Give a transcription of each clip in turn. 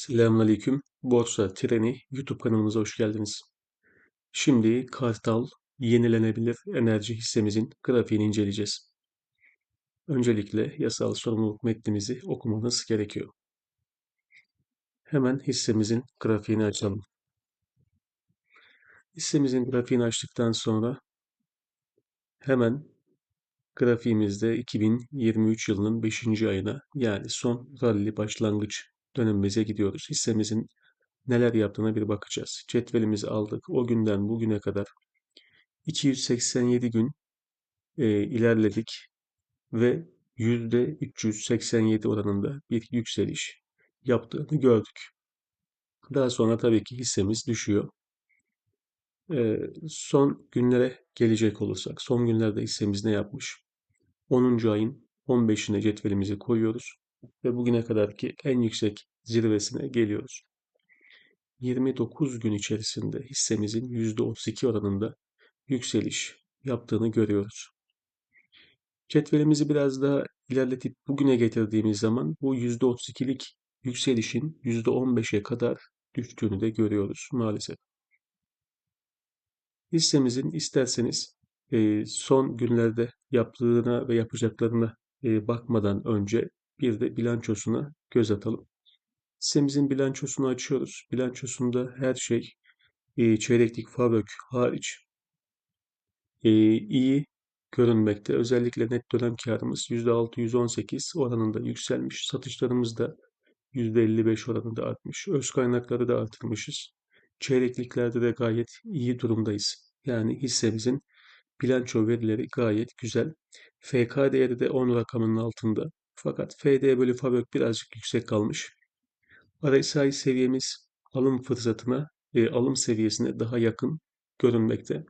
Selamünaleyküm. Borsa Treni YouTube kanalımıza hoş geldiniz. Şimdi Kartal yenilenebilir enerji hissemizin grafiğini inceleyeceğiz. Öncelikle yasal sorumluluk metnimizi okumamız gerekiyor. Hemen hissemizin grafiğini açalım. Hissemizin grafiğini açtıktan sonra hemen grafiğimizde 2023 yılının 5. ayına yani son rally başlangıç dönemimize gidiyoruz. Hissemizin neler yaptığına bir bakacağız. Cetvelimizi aldık. O günden bugüne kadar 287 gün e, ilerledik ve %387 oranında bir yükseliş yaptığını gördük. Daha sonra tabii ki hissemiz düşüyor. E, son günlere gelecek olursak, son günlerde hissemiz ne yapmış? 10. ayın 15'ine cetvelimizi koyuyoruz ve bugüne kadarki en yüksek zirvesine geliyoruz. 29 gün içerisinde hissemizin %32 oranında yükseliş yaptığını görüyoruz. Cetvelimizi biraz daha ilerletip bugüne getirdiğimiz zaman bu %32'lik yükselişin %15'e kadar düştüğünü de görüyoruz maalesef. Hissemizin isterseniz son günlerde yaptığına ve yapacaklarına bakmadan önce bir de bilançosuna göz atalım. Hissemizin bilançosunu açıyoruz. Bilançosunda her şey e, çeyreklik fabrik hariç e, iyi görünmekte. Özellikle net dönem karımız %618 oranında yükselmiş. Satışlarımız da %55 oranında artmış. Öz kaynakları da artırmışız. Çeyrekliklerde de gayet iyi durumdayız. Yani hissemizin bilanço verileri gayet güzel. FK değeri de 10 rakamının altında. Fakat FD bölü fabrik birazcık yüksek kalmış. RSI seviyemiz alım fırsatına, e, alım seviyesine daha yakın görünmekte.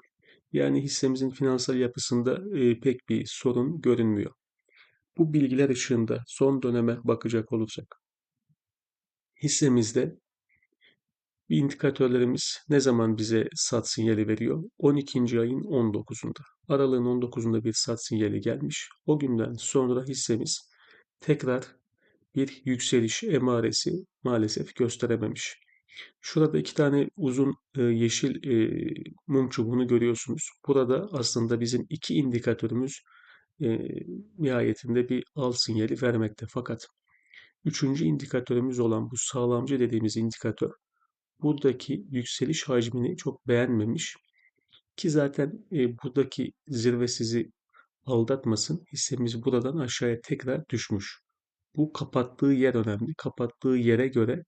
Yani hissemizin finansal yapısında e, pek bir sorun görünmüyor. Bu bilgiler ışığında son döneme bakacak olursak, hissemizde bir indikatörlerimiz ne zaman bize sat sinyali veriyor? 12. ayın 19'unda. Aralığın 19'unda bir sat sinyali gelmiş. O günden sonra hissemiz tekrar bir yükseliş emaresi maalesef gösterememiş. Şurada iki tane uzun e, yeşil e, mum çubuğunu görüyorsunuz. Burada aslında bizim iki indikatörümüz e, nihayetinde bir al sinyali vermekte. Fakat üçüncü indikatörümüz olan bu sağlamcı dediğimiz indikatör buradaki yükseliş hacmini çok beğenmemiş. Ki zaten buradaki zirve sizi aldatmasın. Hissemiz buradan aşağıya tekrar düşmüş. Bu kapattığı yer önemli. Kapattığı yere göre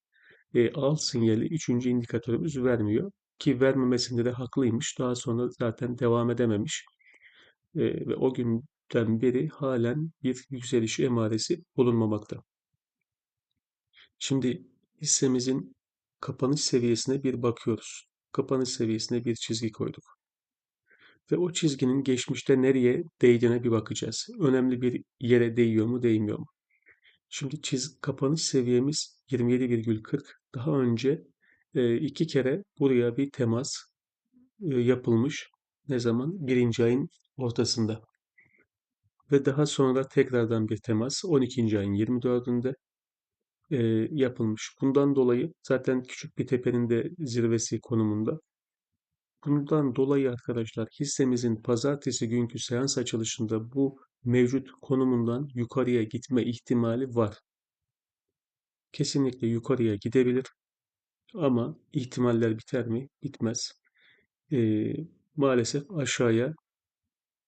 e, al sinyali üçüncü indikatörümüz vermiyor. Ki vermemesinde de haklıymış. Daha sonra zaten devam edememiş. E, ve o günden beri halen bir yükseliş emaresi bulunmamakta. Şimdi hissemizin kapanış seviyesine bir bakıyoruz. Kapanış seviyesine bir çizgi koyduk. Ve o çizginin geçmişte nereye değdiğine bir bakacağız. Önemli bir yere değiyor mu, değmiyor mu? Şimdi çiz kapanış seviyemiz 27,40. Daha önce e, iki kere buraya bir temas e, yapılmış. Ne zaman? Birinci ayın ortasında. Ve daha sonra tekrardan bir temas 12. ayın 24'ünde e, yapılmış. Bundan dolayı zaten küçük bir tepenin de zirvesi konumunda. Bundan dolayı arkadaşlar hissemizin pazartesi günkü seans açılışında bu mevcut konumundan yukarıya gitme ihtimali var. Kesinlikle yukarıya gidebilir ama ihtimaller biter mi? Bitmez. Ee, maalesef aşağıya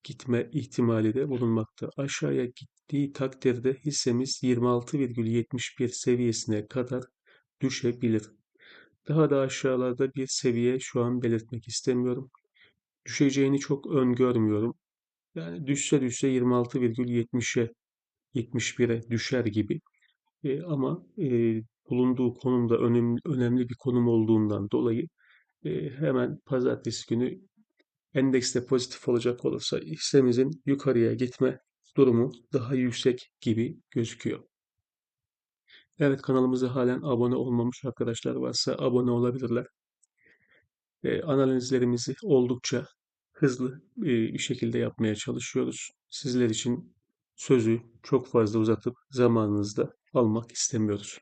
gitme ihtimali de bulunmakta. Aşağıya gittiği takdirde hissemiz 26,71 seviyesine kadar düşebilir. Daha da aşağılarda bir seviye şu an belirtmek istemiyorum. Düşeceğini çok öngörmüyorum. Yani düşse düşse 26,70'e 71'e düşer gibi. E, ama e, bulunduğu konumda önemli, önemli bir konum olduğundan dolayı e, hemen pazartesi günü endekste pozitif olacak olursa hissemizin yukarıya gitme durumu daha yüksek gibi gözüküyor. Evet kanalımıza halen abone olmamış arkadaşlar varsa abone olabilirler. E, analizlerimizi oldukça hızlı e, bir şekilde yapmaya çalışıyoruz. Sizler için sözü çok fazla uzatıp zamanınızda almak istemiyoruz.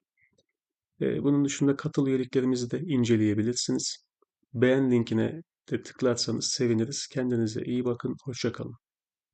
E, bunun dışında katıl üyeliklerimizi de inceleyebilirsiniz. Beğen linkine de tıklarsanız seviniriz. Kendinize iyi bakın. Hoşça kalın.